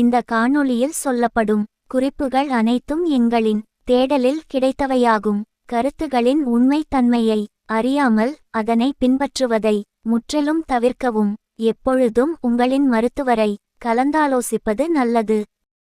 இந்த காணொளியில் சொல்லப்படும் குறிப்புகள் அனைத்தும் எங்களின் தேடலில் கிடைத்தவையாகும். கருத்துகளின் உண்மைத்தன்மையை அறியாமல் அதனை பின்பற்றுவதை முற்றிலும் தவிர்க்கவும். எப்பொழுதும் உங்களின் மருத்துவரை கலந்தாலோசிப்பது நல்லது.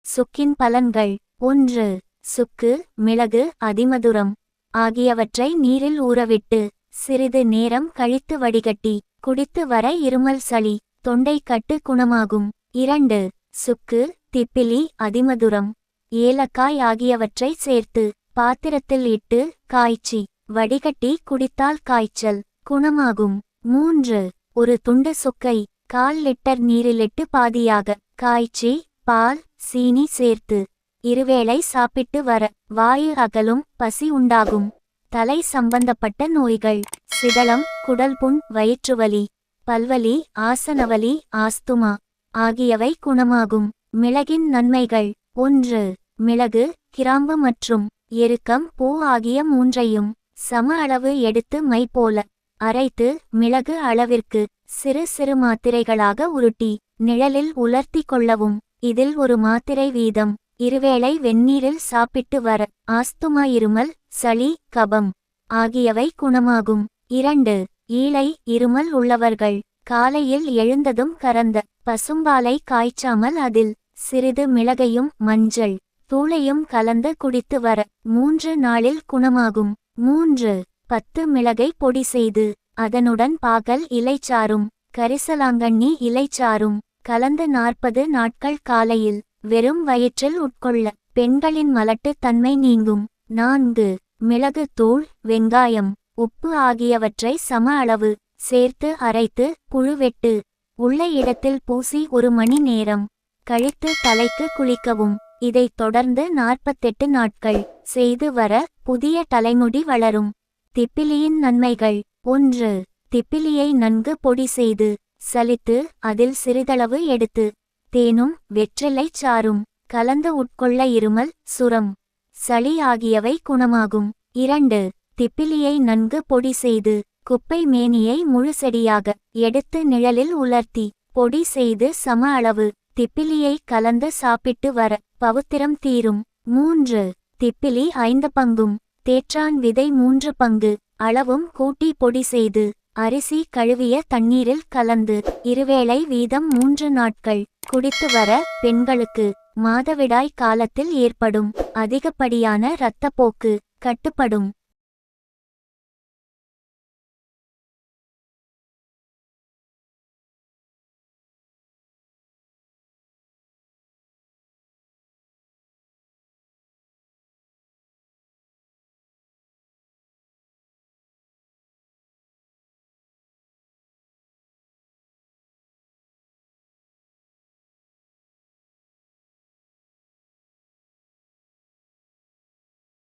சுக்கின் பலன்கள். ஒன்று. சுக்கு மிளகு அதிமதுரம் ஆகியவற்றை நீரில் ஊறவிட்டு சிறிது நேரம் கழித்து வடிகட்டி குடித்து வர இருமல் சளி தொண்டைக்கட்டு குணமாகும். இரண்டு. சுக்கு திப்பிலி அதிமதுரம் ஏலக்காய் ஆகியவற்றை சேர்த்து பாத்திரத்தில் இட்டு காய்ச்சி வடிகட்டி குடித்தால் காய்ச்சல் குணமாகும். மூன்று ஒரு துண்டு சுக்கை கால் லிட்டர் நீரிலிட்டு பாதியாக காய்ச்சி பால் சீனி சேர்த்து இருவேளை சாப்பிட்டு வர வாயு அகலும் பசி உண்டாகும். தலை சம்பந்தப்பட்ட நோய்கள் சிதலம் குடல் புண் வயிற்றுவலி பல்வலி ஆசனவலி ஆஸ்துமா ஆகியவை குணமாகும். மிளகின் நன்மைகள். ஒன்று மிளகு கிராம்பு மற்றும் எருக்கம் பூ ஆகிய மூன்றையும் சம அளவு எடுத்து மை போல அரைத்து மிளகு அளவிற்கு சிறு சிறு மாத்திரைகளாக உருட்டி நிழலில் உலர்த்தி கொள்ளவும். இதில் ஒரு மாத்திரை வீதம். இருவேளை வெந்நீரில் சாப்பிட்டு வர ஆஸ்துமா இருமல் சளி கபம் ஆகியவை குணமாகும். இரண்டு ஈழை இருமல் உள்ளவர்கள். காலையில் எழுந்ததும் கறந்த பசும்பாலை காய்ச்சாமல் அதில் சிறிது மிளகையும் மஞ்சள் தூளையும் கலந்து குடித்து வர மூன்று நாளில் குணமாகும். மூன்று. பத்து மிளகை பொடி செய்து அதனுடன் பாகல் இலைச்சாரும் கரிசலாங்கண்ணி இலைச்சாரும் கலந்து நாற்பது நாட்கள் காலையில் வெறும் வயிற்றில் உட்கொள்ள பெண்களின் மலட்டு தன்மை நீங்கும். நான்கு. மிளகு தூள் வெங்காயம் உப்பு ஆகியவற்றை சம அளவு சேர்த்து அரைத்து புழுவெட்டு உள்ள இடத்தில் பூசி ஒரு மணி நேரம். கழித்து தலைக்கு குளிக்கவும். இதைத் தொடர்ந்து நாற்பத்தெட்டு நாட்கள் செய்து வர புதிய தலைமுடி வளரும். திப்பிலியின் நன்மைகள். ஒன்று. திப்பிலியை நன்கு பொடி செய்து சலித்து அதில் சிறிதளவு எடுத்து தேனும் வெற்றிலைச் சாரும் கலந்து உட்கொள்ள இருமல் சுரம் சளி ஆகியவை குணமாகும். இரண்டு. திப்பிலியை நன்கு பொடி செய்து குப்பை மேனியை முழு செடியாக எடுத்து நிழலில் உலர்த்தி பொடி செய்து சம அளவு திப்பிலியை கலந்து சாப்பிட்டு வர பவுத்திரம் தீரும். மூன்று. திப்பிலி ஐந்து பங்கும். தேற்றான் விதை மூன்று பங்கு. அளவும் கூட்டி பொடி செய்து அரிசி கழுவிய தண்ணீரில் கலந்து இருவேளை வீதம் மூன்று நாட்கள் குடித்து வர பெண்களுக்கு மாதவிடாய் காலத்தில் ஏற்படும் அதிகப்படியான இரத்தப்போக்கு கட்டுப்படும்.